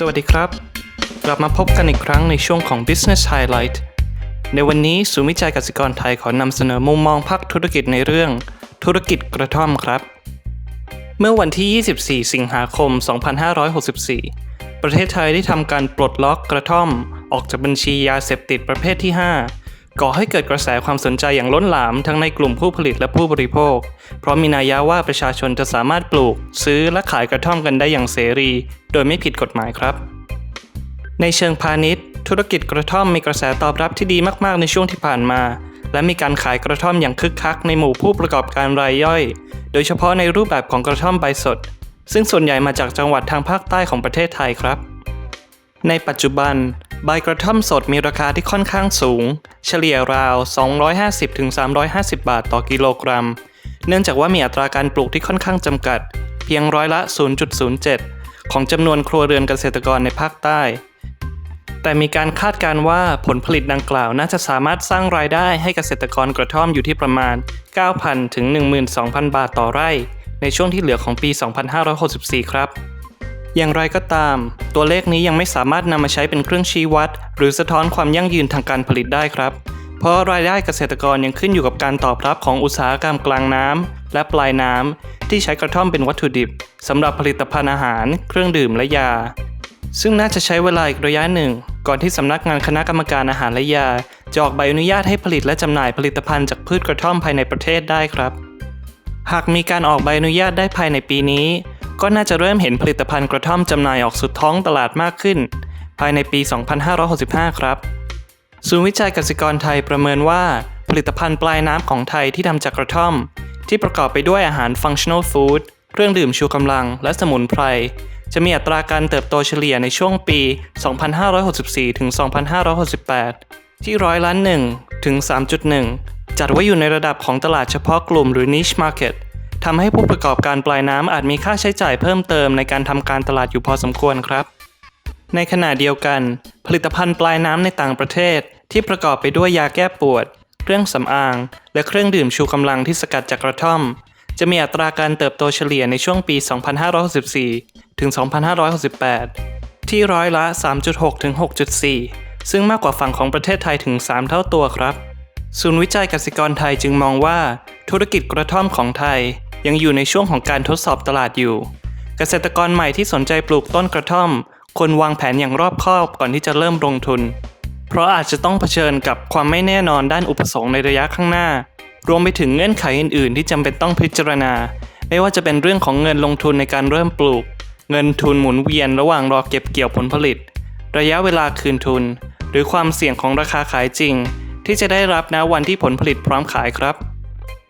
สวัสดีครับ กลับมาพบกันอีกครั้งในช่วงของ Business Highlight ในวันนี้ศูนย์วิจัยกสิกรไทยขอนำเสนอมุมมองภาคธุรกิจในเรื่อง ธุรกิจกระท่อมครับ เมื่อวันที่ 24 สิงหาคม 2564 ประเทศไทยได้ทำการปลดล็อกกระท่อม ออกจากบัญชียาเสพติดประเภทที่ 5 ก่อให้เกิดกระแสความสนใจอย่างล้นหลามทั้งในกลุ่มผู้ผลิตและผู้บริโภค เพราะมีนัยยะว่าประชาชนจะสามารถปลูก ซื้อและขายกระท่อมกันได้อย่างเสรี โดยไม่ผิดกฎหมายครับ ในเชิงพาณิชย์ ธุรกิจกระท่อมมีกระแสตอบรับที่ดีมากๆในช่วงที่ผ่านมา และมีการขายกระท่อมอย่างคึกคักในหมู่ผู้ประกอบการรายย่อย โดยเฉพาะในรูปแบบของกระท่อมใบสด ซึ่งส่วนใหญ่มาจากจังหวัดทางภาคใต้ของประเทศไทยครับ ในปัจจุบัน ใบกระท่อมสดมีราคาที่ค่อนข้างสูง เฉลี่ยราว 250-350 บาทต่อกิโลกรัม เนื่องจากว่ามีอัตราการปลูกที่ค่อนข้างจำกัด เพียงร้อยละ 0.07 ของจำนวนครัวเรือนเกษตรกรในภาคใต้ แต่มีการคาดการว่าผลผลิตดังกล่าวน่าจะสามารถสร้างรายได้ให้เกษตรกรกระท่อมอยู่ที่ประมาณ 9,000 ถึง 12,000 บาทต่อไร่ ในช่วงที่เหลือของปี 2564 ครับ อย่างไรก็ตาม ตัวเลขนี้ยังไม่สามารถนำมาใช้เป็นเครื่องชี้วัด หรือสะท้อนความยั่งยืนทางการผลิตได้ครับ เพราะรายได้เกษตรกรยังขึ้นอยู่กับการตอบรับของอุตสาหกรรมกลางน้ำและปลายน้ำที่ใช้กระท่อมเป็นวัตถุดิบสำหรับผลิตภัณฑ์อาหาร เครื่องดื่มและยา ซึ่งน่าจะใช้เวลาอีกระยะหนึ่ง ก่อนที่สำนักงานคณะกรรมการอาหารและยาจะออกใบอนุญาตให้ผลิตและจำหน่ายผลิตภัณฑ์จากพืชกระท่อมภายในประเทศได้ครับ หากมีการออกใบอนุญาตได้ภายในปีนี้ ก็น่าจะเริ่มเห็นผลิตภัณฑ์กระท่อมจำหน่ายออกสู่ท้องตลาดมากขึ้น ภายในปี 2565 ครับ ศูนย์วิจัยกสิกรไทยประเมินว่า ผลิตภัณฑ์ปลายน้ำของไทยที่ทำจากกระท่อม ที่ประกอบไปด้วยอาหาร functional food เครื่องดื่มชูกำลัง และสมุนไพร จะมีอัตราการเติบโตเฉลี่ยในช่วงปี 2564 ถึง 2568 ที่ร้อยละ1ถึง 3.1 จัดไว้อยู่ในระดับของตลาดเฉพาะกลุ่มหรือ niche market ทำให้ผู้ประกอบการปลายน้ำอาจมีค่าใช้จ่ายเพิ่มเติมในการทำการตลาดอยู่พอสมควรครับ ในขณะเดียวกัน ผลิตภัณฑ์ปลายน้ำในต่างประเทศ ที่ประกอบไปด้วยยาแก้ปวด เครื่องสำอาง และเครื่องดื่มชูกำลังที่สกัดจากกระท่อม จะมีอัตราการเติบโตเฉลี่ยในช่วงปี 2564 ถึง 2568 ที่ร้อยละ 3.6 ถึง 6.4 ซึ่งมากกว่าฝั่งของประเทศไทยถึง 3 เท่าตัวครับ ศูนย์วิจัยกสิกรไทยจึงมองว่า ธุรกิจกระท่อมของไทย ยังอยู่ในช่วงของการทดสอบตลาดอยู่ เกษตรกรใหม่ที่สนใจปลูกต้นกระท่อม ควรวางแผนอย่างรอบคอบก่อนที่จะเริ่มลงทุน เพราะอาจจะต้องเผชิญกับความไม่แน่นอนด้านอุปสงค์ในระยะข้างหน้า รวมไปถึงเงื่อนไขอื่น ๆ ที่จำเป็นต้องพิจารณา ไม่ว่าจะเป็นเรื่องของเงินลงทุนในการเริ่มปลูก เงินทุนหมุนเวียนระหว่างรอเก็บเกี่ยวผลผลิต ระยะเวลาคืนทุน หรือความเสี่ยงของราคาขายจริง ที่จะได้รับณวันที่ผลผลิตพร้อมขายครับ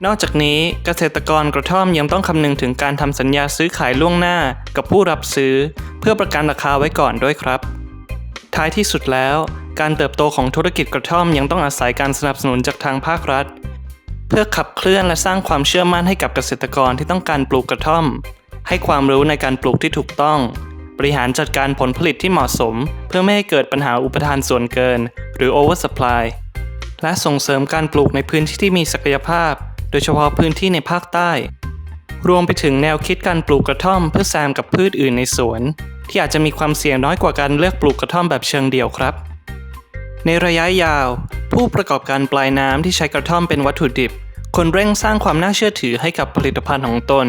นอกจากนี้เกษตรกรกระท่อมยังต้องคำนึงถึงการทำสัญญาซื้อขายล่วงหน้ากับผู้รับซื้อ เพื่อประกันราคาไว้ก่อนด้วยครับ ท้ายที่สุดแล้ว การเติบโตของธุรกิจกระท่อมยังต้องอาศัยการสนับสนุนจากทางภาครัฐ เพื่อขับเคลื่อนและสร้างความเชื่อมั่นให้กับเกษตรกรที่ต้องการปลูกกระท่อม ให้ความรู้ในการปลูกที่ถูกต้อง บริหารจัดการผลผลิตที่เหมาะสม เพื่อไม่ให้เกิดปัญหาอุปทานส่วนเกิน หรือ oversupply และส่งเสริมการปลูกในพื้นที่ที่มีศักยภาพ โดยเฉพาะพื้นที่ในภาคใต้ รวมไปถึงแนวคิดการปลูกกระท่อมเพื่อแซมกับพืชอื่นในสวน ที่อาจจะมีความเสี่ยงน้อยกว่าการเลือกปลูกกระท่อมแบบเชิงเดี่ยวครับ ในระยะยาว ผู้ประกอบการปลายน้ำที่ใช้กระท่อมเป็นวัตถุดิบควรเร่งสร้างความน่าเชื่อถือให้กับผลิตภัณฑ์ของตน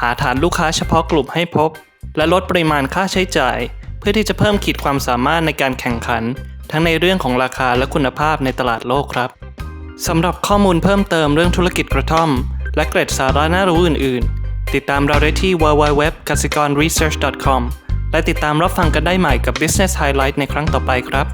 หาฐานลูกค้าเฉพาะกลุ่มให้พบ และลดปริมาณค่าใช้จ่าย เพื่อที่จะเพิ่มขีดความสามารถในการแข่งขัน ทั้งในเรื่องของราคาและคุณภาพในตลาดโลกครับ สำหรับข้อมูลเพิ่มเติมเรื่องธุรกิจกระท่อม และเกร็ดสาระน่ารู้อื่น ๆ ติดตามเราได้ที่ www k a s i k o r research com และติดตามรับฟังกันได้ใหม่กับ Business Highlight ในครั้งต่อไปครับ